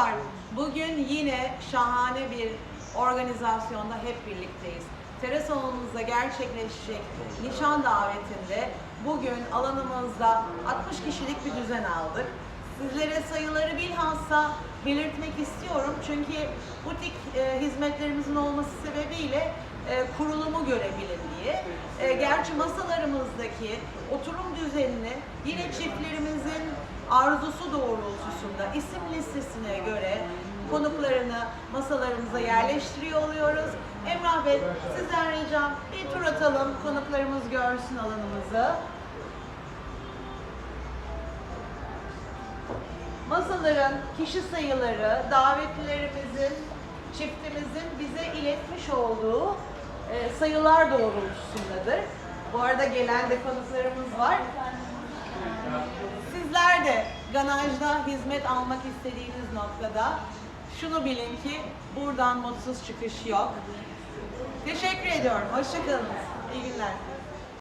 Merhabalar. Bugün yine şahane bir organizasyonda hep birlikteyiz. Teras salonumuzda gerçekleşecek nişan davetinde bugün alanımızda 60 kişilik bir düzen aldık. Sizlere sayıları bilhassa belirtmek istiyorum çünkü butik e, hizmetlerimizin olması sebebiyle e, kurulumu görebilin diye. E, gerçi masalarımızdaki oturum düzenini yine çiftlerimizin arzusu doğrultusunda isim listesine göre konuklarını masalarımıza yerleştiriyor oluyoruz. Emrah Bey sizden ricam bir tur atalım konuklarımız görsün alanımızı. Masaların kişi sayıları davetlilerimizin, çiftimizin bize iletmiş olduğu e, sayılar doğrultusundadır. Bu arada gelen de konuklarımız var. De Ganaj'da hizmet almak istediğiniz noktada şunu bilin ki buradan mutsuz çıkış yok. Teşekkür ediyorum. Hoşçakalın. İyi günler.